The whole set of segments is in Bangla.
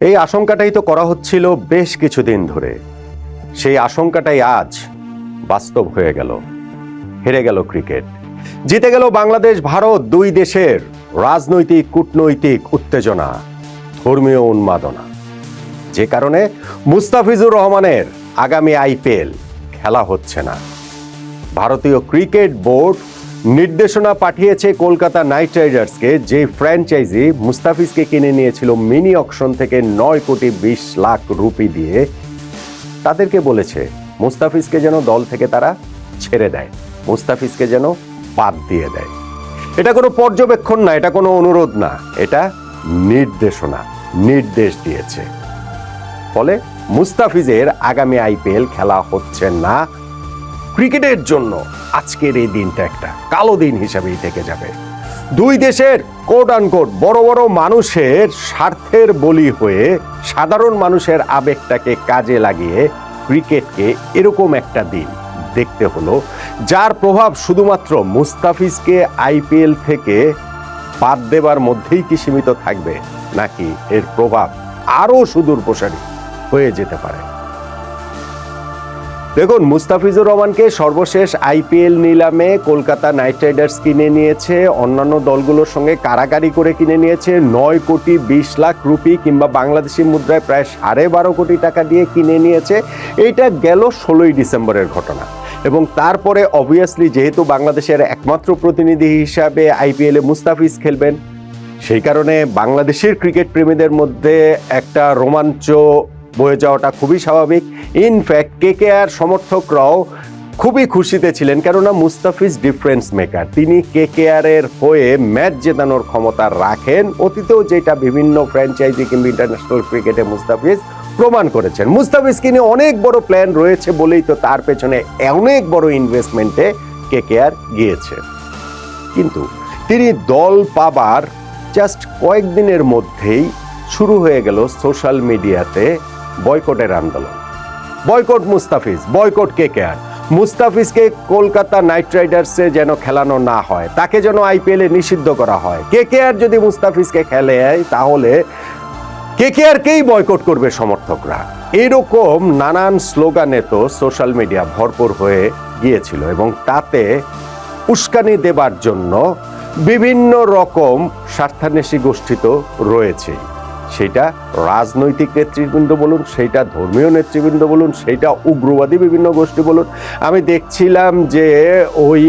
এই আশঙ্কাটাই তো করা হচ্ছিল বেশ কিছুদিন ধরে। সেই আশঙ্কাটাই আজ বাস্তব হয়ে গেল। হেরে গেল ক্রিকেট। জিতে গেল বাংলাদেশ, ভারত দুই দেশের রাজনৈতিক, কূটনৈতিক উত্তেজনা, ধর্মীয় উন্মাদনা। যে কারণে মুস্তাফিজুর রহমানের আগামী আইপিএল খেলা হচ্ছে না। ভারতীয় ক্রিকেট বোর্ড নির্দেশনা পাঠিয়েছে কলকাতা নাইট রাইডার্সকে, যে ফ্র্যাঞ্চাইজি মুস্তাফিজকে কিনে নিয়েছিল মিনি অকশন থেকে নয় কোটি বিশ লাখ রুপি দিয়ে। তাদেরকে বলেছে, মুস্তাফিজকে যেন দল থেকে তারা ছেড়ে দেয়, মুস্তাফিজকে যেন বাদ দিয়ে দেয়। এটা কোনো পর্যবেক্ষণ না, এটা কোনো অনুরোধ না, এটা নির্দেশনা, নির্দেশ দিয়েছে। ফলে মুস্তাফিজের আগামী আইপিএল খেলা হচ্ছে না ক্রিকেটের জন্য আজকের এই দিনটা একটা, কালো দিন হিসাবেই থেকে যাবে। দুই দেশের কোট আনকোট বড় বড় মানুষের স্বার্থের বলি হয়ে সাধারণ মানুষের আবেগটাকে কাজে লাগিয়ে ক্রিকেটকে এরকম একটা দিন দেখতে হলো, যার প্রভাব শুধুমাত্র মুস্তাফিজকে আইপিএল থেকে বাদ দেবার মধ্যেই কি সীমিত থাকবে, নাকি এর প্রভাব আরও সুদূর প্রসারী হয়ে যেতে পারে? দেখুন, মুস্তাফিজুর রহমানকে সর্বশেষ আইপিএল নিলামে কলকাতা নাইট রাইডার্স কিনে নিয়েছে, অন্যান্য দলগুলোর সঙ্গে কারাকারি করে কিনে নিয়েছে নয় কোটি বিশ লাখ রুপি কিংবা বাংলাদেশি মুদ্রায় প্রায় সাড়ে বারো কোটি টাকা দিয়ে কিনে নিয়েছে। এইটা গেল ষোলোই ডিসেম্বরের ঘটনা। এবং তারপরে অবভিয়াসলি যেহেতু বাংলাদেশের একমাত্র প্রতিনিধি হিসাবে আইপিএলে মুস্তাফিজ খেলবেন, সেই কারণে বাংলাদেশের ক্রিকেট প্রেমীদের মধ্যে একটা রোমাঞ্চ বয়ে যাওয়াটা খুবই স্বাভাবিক। ইনফ্যাক্ট কে কে আর সমর্থকরাও খুবই খুশিতে ছিলেন, কেননা মুস্তাফিজ ডিফারেন্স মেকার তিনি কে কে এর হয়ে ম্যাচ জেতানোর ক্ষমতা রাখেন। অতীতেও যেটা বিভিন্ন ফ্র্যাঞ্চাইজি কিংবা ইন্টারন্যাশনাল ক্রিকেটে মুস্তাফিজ প্রমাণ করেছেন। মুস্তাফিজকে নিয়ে অনেক বড় প্ল্যান রয়েছে বলেই তো তার পেছনে অনেক বড় ইনভেস্টমেন্টে কে কে আর গিয়েছে। কিন্তু তিনি দল পাবার জাস্ট কয়েকদিনের মধ্যেই শুরু হয়ে গেল সোশ্যাল মিডিয়াতে বয়কটের আন্দোলন। বয়কট মুস্তাফিজ, বয়কট কে কে আর? মুস্তাফিজকে কলকাতা নাইট রাইডার্সে যেন খেলানো না হয়, তাকে যেন আইপিএলে নিষিদ্ধ করা হয়। কে কে আর যদি মুস্তাফিজকে খেলে, তাহলে কে কে আর কেই বয়কট করবে সমর্থকরা? এরকম নানান স্লোগানে তো সোশ্যাল মিডিয়া ভরপুর হয়ে গিয়েছিল এবং তাতে উস্কানি দেবার জন্য বিভিন্ন রকম স্বার্থান্বেষী গোষ্ঠী তো রয়েছেই। সেটা রাজনৈতিক নেতৃবৃন্দ বলুন সেইটা ধর্মীয় নেতৃবৃন্দ বলুন সেইটা উগ্রবাদী বিভিন্ন গোষ্ঠী বলুন। আমি দেখছিলাম যে ওই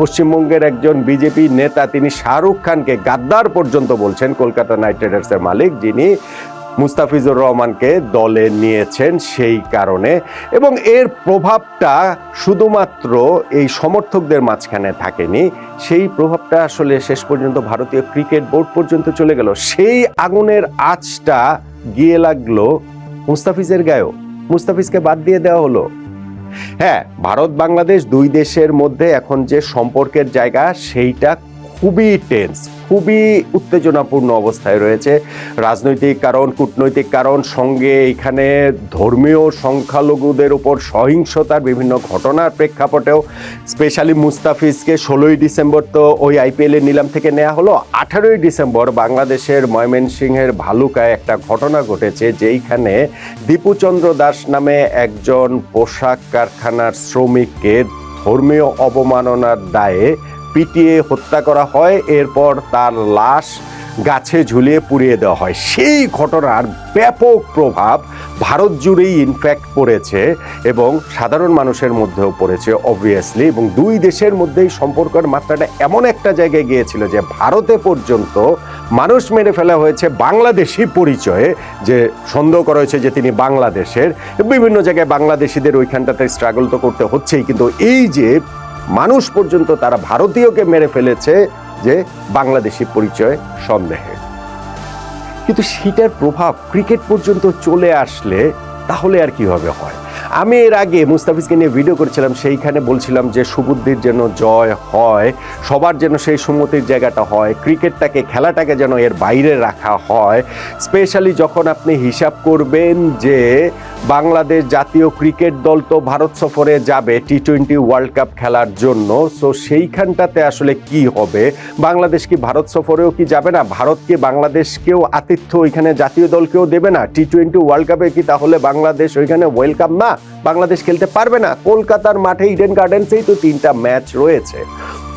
পশ্চিমবঙ্গের একজন বিজেপি নেতা, তিনি শাহরুখ খানকে গাদ্দার পর্যন্ত বলছেন, কলকাতা নাইট রাইডার্সের মালিক, যিনি মুস্তাফিজুর রহমানকে দলে নিয়েছেন সেই কারণে এবং এর প্রভাবটা শুধুমাত্র এই সমর্থকদের মাঝখানে থাকেনি। সেই প্রভাবটা আসলে শেষ পর্যন্ত ভারতীয় ক্রিকেট বোর্ড পর্যন্ত চলে গেল। সেই আগুনের আঁচটা গিয়ে লাগল মুস্তাফিজের গায়েও। মুস্তাফিজকে বাদ দিয়ে দেওয়া হলো। হ্যাঁ ভারত বাংলাদেশ দুই দেশের মধ্যে এখন যে সম্পর্কের জায়গা, সেইটা খুবই টেন্স। খুবই উত্তেজনাপূর্ণ অবস্থায় রয়েছে। রাজনৈতিক কারণ, কূটনৈতিক কারণ, সঙ্গে এখানে ধর্মীয় সংখ্যালঘুদের উপর সহিংসতার বিভিন্ন ঘটনার প্রেক্ষাপটেও স্পেশালি মুস্তাফিজকে ষোলোই ডিসেম্বর তো ওই আইপিএলের নিলাম থেকে নেওয়া হলো। আঠারোই ডিসেম্বর বাংলাদেশের ময়মনসিংহের ভালুকায় একটা ঘটনা ঘটেছে যেইখানে দীপুচন্দ্র দাস নামে একজন পোশাক কারখানার শ্রমিককে ধর্মীয় অবমাননার দায়ে পিটিয়ে হত্যা করা হয়, এরপর তার লাশ গাছে ঝুলিয়ে পুড়িয়ে দেওয়া হয়। সেই ঘটনার ব্যাপক প্রভাব ভারত জুড়েই ইনফ্যাক্ট পড়েছে এবং সাধারণ মানুষের মধ্যেও পড়েছে অবভিয়াসলি এবং দুই দেশের মধ্যেই সম্পর্কের মাত্রাটা এমন একটা জায়গায় গিয়েছিল যে ভারতে পর্যন্ত মানুষ মেরে ফেলা হয়েছে বাংলাদেশি পরিচয়ে, যে সন্দেহ করা হয়েছে যে তিনি বাংলাদেশের। বিভিন্ন জায়গায় বাংলাদেশিদের ওইখানটাতে স্ট্রাগল তো করতে হচ্ছেই, কিন্তু এই যে মানুষ পর্যন্ত তারা ভারতীয়কে মেরে ফেলেছে যে বাংলাদেশি পরিচয় সন্দেহে। কিন্তু সেটার প্রভাব ক্রিকেট পর্যন্ত চলে আসলে তাহলে আর কীভাবে হয়? আমি এর আগে মুস্তাফিজকে নিয়ে ভিডিও করেছিলাম, সেইখানে বলছিলাম যে সুবুদ্ধির যেন জয় হয়, সবার যেন সেই সুমতির জায়গাটা হয়, ক্রিকেটটাকে, খেলাটাকে যেন এর বাইরে রাখা হয়। স্পেশালি যখন আপনি হিসাব করবেন যে বাংলাদেশ জাতীয় ক্রিকেট দল তো ভারত সফরে যাবে টি টোয়েন্টি ওয়ার্ল্ড কাপ খেলার জন্য সো সেইখানটাতে আসলে কি হবে? বাংলাদেশ কি ভারত সফরেও কি যাবে না? ভারত কি বাংলাদেশকেও আতিথ্য ওইখানে জাতীয় দলকেও দেবে না? টি টোয়েন্টি ওয়ার্ল্ড কাপে কি তাহলে বাংলাদেশ ওইখানে ওয়েলকাম না? বাংলাদেশ খেলতে পারবে না, কলকাতার মাঠে ইডেন গার্ডেন্সেই তো তিনটা ম্যাচ রয়েছে।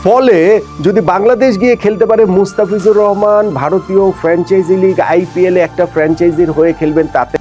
ফলে যদি বাংলাদেশ গিয়ে খেলতে পারে মুস্তাফিজুর রহমান, ভারতীয় ফ্র্যাঞ্চাইজি লিগ আইপিএলে একটা ফ্র্যাঞ্চাইজির হয়ে খেলবেন, তাতে